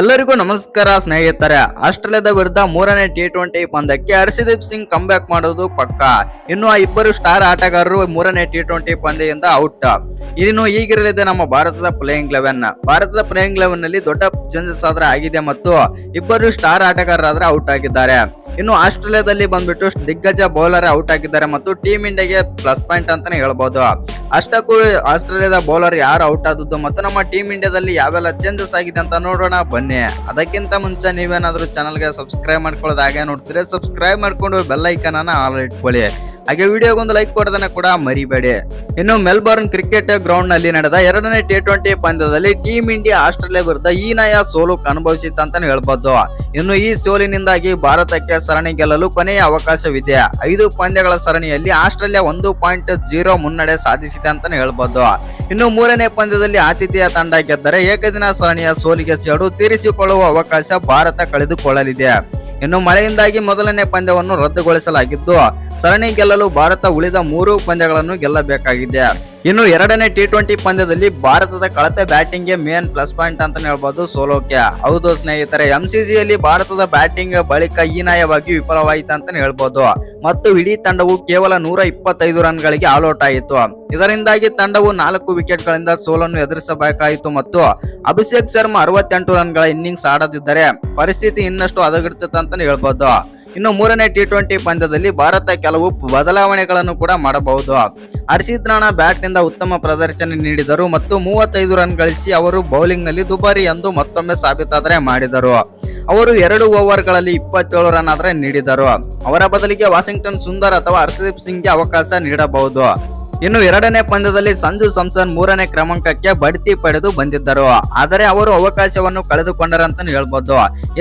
ಎಲ್ಲರಿಗೂ ನಮಸ್ಕಾರ ಸ್ನೇಹಿತರೆ. ಆಸ್ಟ್ರೇಲಿಯಾದ ವಿರುದ್ಧ ಮೂರನೇ ಟಿ ಟ್ವೆಂಟಿ ಪಂದ್ಯಕ್ಕೆ ಹರ್ಷದೀಪ್ ಸಿಂಗ್ ಕಮ್ಬ್ಯಾಕ್ ಮಾಡೋದು ಪಕ್ಕ. ಇನ್ನು ಆ ಇಬ್ಬರು ಸ್ಟಾರ್ ಆಟಗಾರರು ಮೂರನೇ ಟಿ ಟ್ವೆಂಟಿ ಪಂದ್ಯದಿಂದ ಔಟ್ ಇನ್ನು ಈಗಿರಲಿದೆ ನಮ್ಮ ಭಾರತದ ಪ್ಲೇಯಿಂಗ್ ಲೆವೆನ್ ಭಾರತದ ಪ್ಲೇಯಿಂಗ್ ಲೆವೆನ್ನಲ್ಲಿ ದೊಡ್ಡ ಚೇಂಜಸ್ ಆದ್ರೆ ಆಗಿದೆ ಮತ್ತು ಇಬ್ಬರು ಸ್ಟಾರ್ ಆಟಗಾರರಾದ್ರೆ ಔಟ್ ಆಗಿದ್ದಾರೆ. ಇನ್ನು ಆಸ್ಟ್ರೇಲಿಯಾದಲ್ಲಿ ಬಂದ್ಬಿಟ್ಟು ದಿಗ್ಗಜ ಬೌಲರ್ ಔಟ್ ಆಗಿದ್ದಾರೆ ಮತ್ತು ಟೀಮ್ ಇಂಡಿಯಾಗೆ ಪ್ಲಸ್ ಪಾಯಿಂಟ್ ಅಂತಾನೆ ಹೇಳ್ಬೋದು. ಅಷ್ಟಕ್ಕೂ ಆಸ್ಟ್ರೇಲಿಯಾದ ಬೌಲರ್ ಯಾರು ಔಟ್ ಆದದ್ದು ಮತ್ತು ನಮ್ಮ ಟೀಮ್ ಇಂಡಿಯಾದಲ್ಲಿ ಯಾವೆಲ್ಲ ಚೇಂಜಸ್ ಆಗಿದೆ ಅಂತ ನೋಡೋಣ, ಬನ್ನಿ. ಅದಕ್ಕಿಂತ ಮುಂಚೆ ನೀವೇನಾದ್ರೂ ಚಾನಲ್ಗೆ ಸಬ್ಸ್ಕ್ರೈಬ್ ಮಾಡ್ಕೊಳ್ಳೋದು ಹಾಗೆ ನೋಡ್ತೀರಿ ಸಬ್ಸ್ಕ್ರೈಬ್ ಮಾಡಿಕೊಂಡು ಬೆಲ್ ಐಕನ್ ಅನ್ನ ಆಲ್ ಇಟ್ಕೊಳ್ಳಿ. ಹಾಗೆ ವಿಡಿಯೋಗೊಂದು ಲೈಕ್ ಕೊಡೋದನ್ನ ಕೂಡ ಮರಿಬೇಡಿ. ಇನ್ನು ಮೆಲ್ಬೋರ್ನ್ ಕ್ರಿಕೆಟ್ ಗ್ರೌಂಡ್ನಲ್ಲಿ ನಡೆದ ಎರಡನೇ ಟಿ ಟ್ವೆಂಟಿ ಪಂದ್ಯದಲ್ಲಿ ಟೀಮ್ ಇಂಡಿಯಾ ಆಸ್ಟ್ರೇಲಿಯಾ ವಿರುದ್ಧ ಹೀನಾಯ ಸೋಲು ಅನುಭವಿಸಿತ್ತು ಅಂತಾನೆ ಹೇಳ್ಬೋದು. ಇನ್ನು ಈ ಸೋಲಿನಿಂದಾಗಿ ಭಾರತಕ್ಕೆ ಸರಣಿ ಗೆಲ್ಲಲು ಕೊನೆಯ ಅವಕಾಶವಿದೆ. ಐದು ಪಂದ್ಯಗಳ ಸರಣಿಯಲ್ಲಿ ಆಸ್ಟ್ರೇಲಿಯಾ ಒಂದು ಪಾಯಿಂಟ್ ಜೀರೋ ಮುನ್ನಡೆ ಸಾಧಿಸಿದೆ ಅಂತಾನೆ ಹೇಳ್ಬೋದು. ಇನ್ನು ಮೂರನೇ ಪಂದ್ಯದಲ್ಲಿ ಆತಿಥೇಯ ತಂಡ ಗೆದ್ದರೆ ಏಕದಿನ ಸರಣಿಯ ಸೋಲಿಗೆ ಸೇಡು ತೀರಿಸಿಕೊಳ್ಳುವ ಅವಕಾಶ ಭಾರತ ಕಳೆದುಕೊಳ್ಳಲಿದೆ. ಇನ್ನು ಮಳೆಯಿಂದಾಗಿ ಮೊದಲನೇ ಪಂದ್ಯವನ್ನು ರದ್ದುಗೊಳಿಸಲಾಗಿದ್ದು ಸರಣಿ ಗೆಲ್ಲಲು ಭಾರತ ಉಳಿದ ಮೂರು ಪಂದ್ಯಗಳನ್ನು ಗೆಲ್ಲಬೇಕಾಗಿದೆ. ಇನ್ನು ಎರಡನೇ ಟಿ ಟ್ವೆಂಟಿ ಪಂದ್ಯದಲ್ಲಿ ಭಾರತದ ಕಳಪೆ ಬ್ಯಾಟಿಂಗ್ಗೆ ಮೇನ್ ಪ್ಲಸ್ ಪಾಯಿಂಟ್ ಅಂತ ಹೇಳ್ಬೋದು ಸೋಲೋಕೆ ಹೌದು ಸ್ನೇಹಿತರೆ ಎಂಸಿಸಿಯಲ್ಲಿ ಭಾರತದ ಬ್ಯಾಟಿಂಗ್ ಬಳಿಕ ಹೀನಾಯವಾಗಿ ವಿಫಲವಾಯಿತು ಅಂತ ಹೇಳ್ಬೋದು. ಮತ್ತು ಇಡೀ ತಂಡವು ಕೇವಲ ನೂರ ಇಪ್ಪತ್ತೈದು ರನ್ಗಳಿಗೆ ಆಲ್ಔಟ್ ಆಯಿತು ಇದರಿಂದಾಗಿ ತಂಡವು ನಾಲ್ಕು ವಿಕೆಟ್ಗಳಿಂದ ಸೋಲನ್ನು ಎದುರಿಸಬೇಕಾಯಿತು ಮತ್ತು ಅಭಿಷೇಕ್ ಶರ್ಮಾ ಅರವತ್ತೆಂಟು ರನ್ಗಳ ಇನ್ನಿಂಗ್ಸ್ ಆಡದಿದ್ದರೆ ಪರಿಸ್ಥಿತಿ ಇನ್ನಷ್ಟು ಹದಗೆಡುತ್ತೆ ಅಂತ ಹೇಳ್ಬೋದು. ಇನ್ನು ಮೂರನೇ ಟಿ ಟ್ವೆಂಟಿ ಪಂದ್ಯದಲ್ಲಿ ಭಾರತ ಕೆಲವು ಬದಲಾವಣೆಗಳನ್ನು ಕೂಡ ಮಾಡಬಹುದು. ಹರ್ಷಿತ್ ರಾಣಾ ಬ್ಯಾಟ್ನಿಂದ ಉತ್ತಮ ಪ್ರದರ್ಶನ ನೀಡಿದರು ಮತ್ತು ಮೂವತ್ತೈದು ರನ್ ಗಳಿಸಿ ಅವರು ಬೌಲಿಂಗ್ನಲ್ಲಿ ದುಬಾರಿ ಎಂದು ಮತ್ತೊಮ್ಮೆ ಸಾಬೀತಾದರೆ ಮಾಡಿದರು. ಅವರು ಎರಡು ಓವರ್ಗಳಲ್ಲಿ ಇಪ್ಪತ್ತೇಳು ರನ್ ಆದರೆ ನೀಡಿದರು. ಅವರ ಬದಲಿಗೆ ವಾಷಿಂಗ್ಟನ್ ಸುಂದರ್ ಅಥವಾ ಹರ್ಷದೀಪ್ ಸಿಂಗ್ಗೆ ಅವಕಾಶ ನೀಡಬಹುದು. ಇನ್ನು ಎರಡನೇ ಪಂದ್ಯದಲ್ಲಿ ಸಂಜು ಸಂಸನ್ ಮೂರನೇ ಕ್ರಮಾಂಕಕ್ಕೆ ಬಡ್ತಿ ಪಡೆದು ಬಂದಿದ್ದರು. ಆದರೆ ಅವರು ಅವಕಾಶವನ್ನು ಕಳೆದುಕೊಂಡರಂತ ಹೇಳ್ಬೋದು.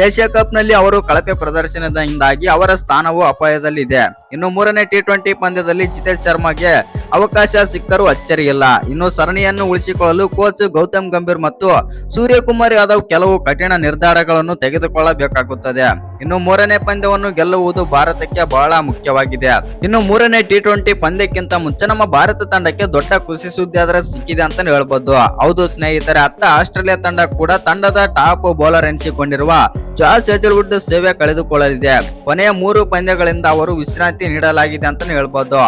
ಏಷ್ಯಾ ಕಪ್ನಲ್ಲಿ ಅವರು ಕಳಪೆ ಪ್ರದರ್ಶನದಿಂದಾಗಿ ಅವರ ಸ್ಥಾನವು ಅಪಾಯದಲ್ಲಿದೆ. ಇನ್ನು ಮೂರನೇ ಟಿ ಟ್ವೆಂಟಿ ಪಂದ್ಯದಲ್ಲಿ ಜಿತೇಶ್ ಶರ್ಮಾಗೆ ಅವಕಾಶ ಸಿಕ್ಕರೂ ಅಚ್ಚರಿಯಿಲ್ಲ. ಇನ್ನು ಸರಣಿಯನ್ನು ಉಳಿಸಿಕೊಳ್ಳಲು ಕೋಚ್ ಗೌತಮ್ ಗಂಭೀರ್ ಮತ್ತು ಸೂರ್ಯಕುಮಾರ್ ಯಾದವ್ ಕೆಲವು ಕಠಿಣ ನಿರ್ಧಾರಗಳನ್ನು ತೆಗೆದುಕೊಳ್ಳಬೇಕಾಗುತ್ತದೆ. ಇನ್ನು ಮೂರನೇ ಪಂದ್ಯವನ್ನು ಗೆಲ್ಲುವುದು ಭಾರತಕ್ಕೆ ಬಹಳ ಮುಖ್ಯವಾಗಿದೆ. ಇನ್ನು ಮೂರನೇ ಟಿ ಟ್ವೆಂಟಿ ಪಂದ್ಯಕ್ಕಿಂತ ಮುಂಚೆ ನಮ್ಮ ಭಾರತ ತಂಡಕ್ಕೆ ದೊಡ್ಡ ಖುಷಿ ಸುದ್ದಿ ಆದರೆ ಸಿಕ್ಕಿದೆ ಅಂತ ಹೇಳ್ಬೋದು. ಹೌದು ಸ್ನೇಹಿತರೆ, ಅತ್ತ ಆಸ್ಟ್ರೇಲಿಯಾ ತಂಡ ಕೂಡ ತಂಡದ ಟಾಪ್ ಬೌಲರ್ ಎನಿಸಿಕೊಂಡಿರುವ ಜಾರ್ಜ್ ಹೆಜಲ್ವುಡ್ ಸೇವೆ ಕಳೆದುಕೊಳ್ಳಲಿದೆ. ಕೊನೆಯ ಮೂರು ಪಂದ್ಯಗಳಿಂದ ಅವರು ವಿಶ್ರಾಂತಿ ನೀಡಲಾಗಿದೆ ಅಂತ ಹೇಳ್ಬೋದು.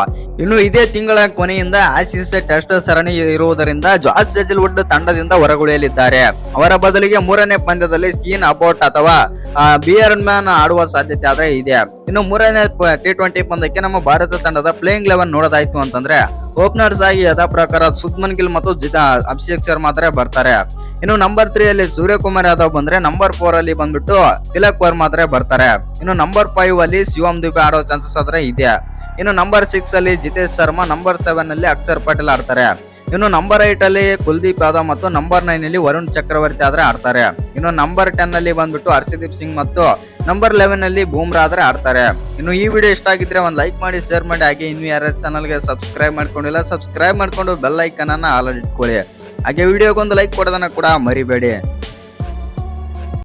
ಇನ್ನು ಇದೇ ತಿಂಗಳ ಕೊನೆಯಿಂದ ಆಸಿಸ್ ಟೆಸ್ಟ್ ಸರಣಿ ಇರುವುದರಿಂದ ಜಾಸ್ ಹೆಜಲ್ವುಡ್ ತಂಡದಿಂದ ಹೊರಗುಳಿಯಲಿದ್ದಾರೆ. ಅವರ ಬದಲಿಗೆ ಮೂರನೇ ಪಂದ್ಯದಲ್ಲಿ ಸೀನ್ ಅಬೌಟ್ ಅಥವಾ ಬಿಯರ್ ಮ್ಯಾನ್ ಆಡುವ ಸಾಧ್ಯತೆ ಆದ್ರೆ ಇದೆ. ಇನ್ನು ಮೂರನೇ ಟಿ ಟ್ವೆಂಟಿ ಪಂದ್ಯಕ್ಕೆ ನಮ್ಮ ಭಾರತ ತಂಡದ ಪ್ಲೇಯಿಂಗ್ ಲೆವೆನ್ ನೋಡೋದಾಯ್ತು ಅಂತಂದ್ರೆ, ಓಪನರ್ಸ್ ಆಗಿ ಯಥಾ ಪ್ರಕಾರ ಸುದ್ಮನ್ ಗಿಲ್ ಮತ್ತು ಜಿತಾ, ಅಭಿಷೇಕ್ ಶರ್ಮಾ ಬರ್ತಾರೆ. ಇನ್ನು ನಂಬರ್ ತ್ರೀ ಅಲ್ಲಿ ಸೂರ್ಯಕುಮಾರ್ ಯಾದವ್ ಬಂದ್ರೆ ನಂಬರ್ ಫೋರ್ ಅಲ್ಲಿ ಬಂದ್ಬಿಟ್ಟು ತಿಲಕ್ ವರ್ಮಾ ಆದ್ರೆ ಬರ್ತಾರೆ. ಇನ್ನು ನಂಬರ್ ಫೈವ್ ಅಲ್ಲಿ ಶಿವಮ್ ದುಬೆ ಆಡೋ ಚಾನ್ಸಸ್ ಆದ್ರೆ ಇದೆ. ಇನ್ನು ನಂಬರ್ ಸಿಕ್ಸ್ ಅಲ್ಲಿ ಜಿತೇಶ್ ಶರ್ಮಾ ನಂಬರ್ ಸೆವೆನ್ ಅಲ್ಲಿ ಅಕ್ಷರ್ ಪಟೇಲ್ ಆಡ್ತಾರೆ. ಇನ್ನು ನಂಬರ್ ಏಟ್ ಅಲ್ಲಿ ಕುಲ್ದೀಪ್ ಯಾದವ್ ಮತ್ತು ನಂಬರ್ ನೈನ್ ಅಲ್ಲಿ ವರುಣ್ ಚಕ್ರವರ್ತಿ ಆದ್ರೆ ಆಡ್ತಾರೆ. ಇನ್ನು ನಂಬರ್ ಟೆನ್ ಅಲ್ಲಿ ಬಂದ್ಬಿಟ್ಟು ಹರ್ಷದೀಪ್ ಸಿಂಗ್ ಮತ್ತು ನಂಬರ್ ಲೆವೆನ್ ಅಲ್ಲಿ ಬೂಮ್ರಾ ಆದ್ರೆ ಆಡ್ತಾರೆ. ಇನ್ನು ಈ ವಿಡಿಯೋ ಇಷ್ಟ ಆಗಿದ್ರೆ ಒಂದು ಲೈಕ್ ಮಾಡಿ ಶೇರ್ ಮಾಡಿ, ಹಾಗೆ ಇನ್ನು ಯಾರ ಚಾನಲ್ಗೆ ಸಬ್ಸ್ಕ್ರೈಬ್ ಮಾಡ್ಕೊಂಡಿಲ್ಲ ಸಬ್ಸ್ಕ್ರೈಬ್ ಮಾಡ್ಕೊಂಡು ಬೆಲ್ ಐಕನ್ ಅನ್ನ ಇಟ್ಕೊಳ್ಳಿ. ಹಾಗೆ ವಿಡಿಯೋಗೊಂದು ಲೈಕ್ ಕೊಡೋದನ್ನ ಕೂಡ ಮರಿಬೇಡಿ.